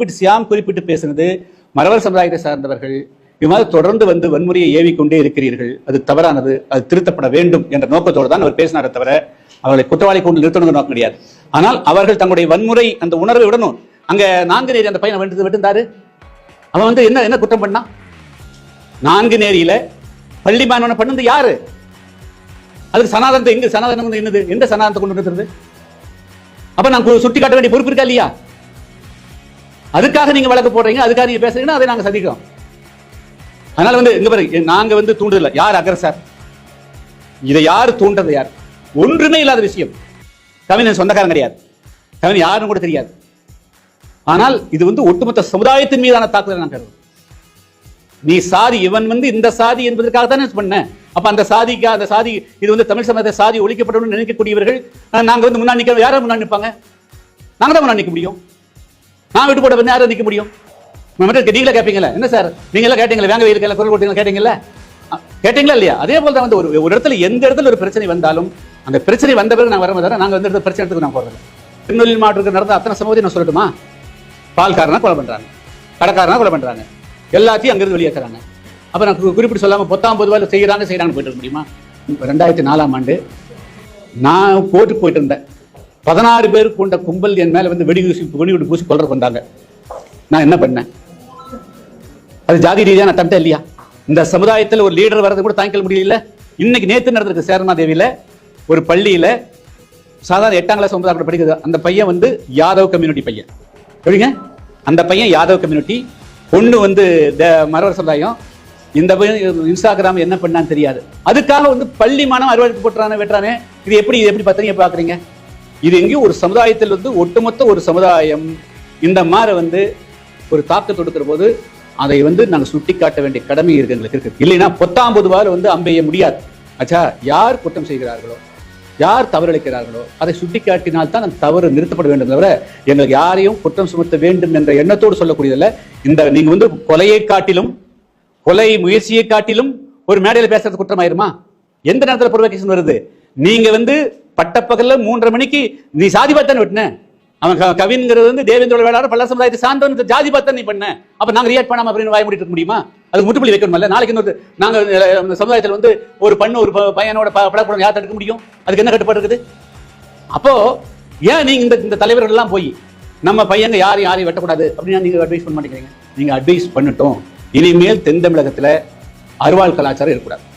குறிப்பிட்டு சியாம் குறிப்பிட்டு பேசுனது மரவர் சமுதாயத்தை சார்ந்தவர்கள். இவ்வாறு தொடர்ந்து வந்து வன்முறையை ஏவிக்கொண்டே இருக்கிறீர்கள். அது தவறானது. அது திருத்தப்பட வேண்டும் என்ற நோக்கத்தோடு தான் அவர் பேசினாரே தவிர அவர்களை குற்றவாளி கொண்டு நிறுத்தணும் நோக்கம் கிடையாது. ஆனால் அவர்கள் தங்களுடைய வன்முறை அந்த உணர்வை விடணும் அங்க நான்கு நேரி அந்த பையனை விட்டு விட்டுந்தாரு. அவன் வந்து என்ன என்ன குற்றம் பண்ணான்? நான்கு நேரியில பள்ளி மாணவனை பண்ணது யாரு? அதுக்கு சனாதனத்தை எங்க சனாதனம் என்னது? எந்த சனாதனத்தை கொண்டு நிறுத்துறது? அப்ப நான் சுட்டி காட்ட வேண்டிய பொறுப்பு இருக்கா இல்லையா? அதுக்காக நீங்க வழக்கு போடுறீங்க அதுக்காக நீங்க பேசுறீங்கன்னா அதை நாங்க சந்திக்கிறோம். அதனால வந்து இங்க பாருங்க நாங்க வந்து தூண்டுதல யார் அக்ரஸர்? இதை யார் தூண்டது யார்? ஒன்றுமே இல்லாத விஷயம். கவிஞன் சொந்தக்காரன் கிடையாது. கவிஞன் யாருன்னு கூட தெரியாது. ஆனால் இது வந்து ஒட்டுமொத்த சமுதாயத்தின் மீதான தாக்குதல் நான் கருதுறேன். நீ சாதி இவன் வந்து இந்த சாதி என்பதற்காக தானே பண்ண. அப்ப அந்த சாதிக்கு அந்த சாதி இது வந்து தமிழ் சமூகத்தை சாதி ஒழிக்கப்படணும்னு நினைக்கக்கூடியவர்கள் நாங்க வந்து முன்னாடி நிற்க யாரும் முன்னாடி நிற்பாங்க? நாங்க தான் முன்னாடி நிற்க முடியும். நான் விட்டு போட பண்ண யாரும் நிற்க முடியும்? மட்டும் நீங்களே கேட்பீங்களா என்ன சார்? நீங்களே கேட்டீங்களா வேங்க இருக்கல குரல் கொடுத்தீங்க கேட்டீங்கல்ல? கேட்டீங்களா இல்லையா? அதே போல தான் வந்து ஒரு ஒரு இடத்துல எந்த இடத்துல ஒரு பிரச்சனை வந்தாலும் அந்த பிரச்சனை வந்த பிறகு நான் வர நாங்கள் நாங்க வந்து இடத்துல பிரச்சனை எடுத்துக்கு நான் போறது திருநெல்வேலி மாவட்டத்துக்கு நடந்த அத்தனை சமூகத்தையும் நான் சொல்லட்டுமா? பால்காரனா கொலை பண்றாங்க. கடைக்காரனா கொலை பண்றாங்க. எல்லாத்தையும் அங்கிருந்து வெளியேற்றுறாங்க. அப்போ நான் குறிப்பிட்டு சொல்லாம பொத்தாம் பொதுவாக செய்கிறாங்க செய்யறாங்க போயிட்டு இருக்க முடியுமா? ரெண்டாயிரத்தி நாலாம் ஆண்டு நான் கோர்ட்டுக்கு போயிட்டு இருந்தேன். பதினாறு பேர் கொண்ட கும்பல் என் மேலே வந்து வெடி ஊசி வெடி பூசி கொள்ற கொண்டாங்க நான் என்ன பண்ணேன்? அது ஜாதி ரீதியான அட்டம் இல்லையா? இந்த சமுதாயத்தில் ஒரு லீடர் வரது கூட தாங்கிக்க முடியல. இன்னைக்கு நேற்று நடந்திருக்கு சேரமாதேவியில் ஒரு பள்ளியில் சாதாரண எட்டாம் கிளாஸ் ஒன்பதாம் கிளாஸ் அந்த பையன் வந்து யாதவ் கம்யூனிட்டி பையன். எப்படிங்க? அந்த பையன் யாதவ் கம்யூனிட்டி பொண்ணு வந்து இந்த மரவர் சமுதாயம். இந்த பையன் இன்ஸ்டாகிராம் என்ன பண்ணான்னு தெரியாது. அதுக்காக வந்து பள்ளி மாணவன் அறுவடைப்பு போட்டுறானே வெட்டுறானே. இது எப்படி இது எப்படி பத்திரிகை பார்க்குறீங்க இது எங்கேயும் ஒரு சமுதாயத்தில் வந்து ஒட்டுமொத்த ஒரு சமுதாயம் இந்த மாதிரி வந்து ஒரு தாக்கத்தை கொடுக்கிற போது அதை வந்து நாங்கள் சுட்டி காட்ட வேண்டிய கடமை இருக்கு எங்களுக்கு இருக்கு. இல்லைன்னா பொத்தாம் பொதுவாக வந்து அம்பெய்ய முடியாது. ஆச்சா யார் குற்றம் செய்கிறார்களோ யார் தவறளிக்கிறார்களோ அதை சுட்டிக்காட்டினால் தான் அந்த தவறு நிறுத்தப்பட வேண்டும் தவிர எங்களுக்கு யாரையும் குற்றம் சுமத்த வேண்டும் என்ற எண்ணத்தோடு சொல்லக்கூடியதில்ல. இந்த நீங்க வந்து கொலையை காட்டிலும் கொலை முயற்சியை காட்டிலும் ஒரு மேடையில் பேசுறது குற்றமாயிருமா? எந்த நேரத்தில் ப்ரொவகேஷன் வருது? நீங்க வந்து பட்டப்பகல்ல மூன்றரை மணிக்கு நீ சாதி பார்த்தானே வெட்டின? அவன் க- கவின்ங்கிறது வந்து தேவேந்திரோட வேளாளர் பல்ல சமுதாயத்தை சார்ந்தவன் ஜாதி பார்த்தா நீ பண்ண? அப்ப நாங்க ரியாக்ட் பண்ணாம அப்படின்னு வாய் முடிக்க முடியுமா? அது முற்றுப்புள்ளி வைக்கணும்ல நாளைக்கு இன்னொரு நாங்க இந்த சமுதாயத்தில் வந்து ஒரு பண்ணு ஒரு ப- பையனோட ப- படப்படம் யார் தடுக்க முடியும்? அதுக்கு என்ன கட்டுப்பாடு இருக்குது? அப்போ ஏன் நீங்க இந்த இந்த தலைவர்கள் எல்லாம் போய் நம்ம பையங்க யாரையும் யாரையும் வெட்டக்கூடாது? அப்படின்னு நீங்க அட்வைஸ் பண்ண மாட்டேங்கிறீங்க? நீங்க அட்வைஸ் பண்ணிட்டோம். இனிமேல் தென் தமிழகத்தில் அருவாள் கலாச்சாரம் இருக்கக்கூடாது.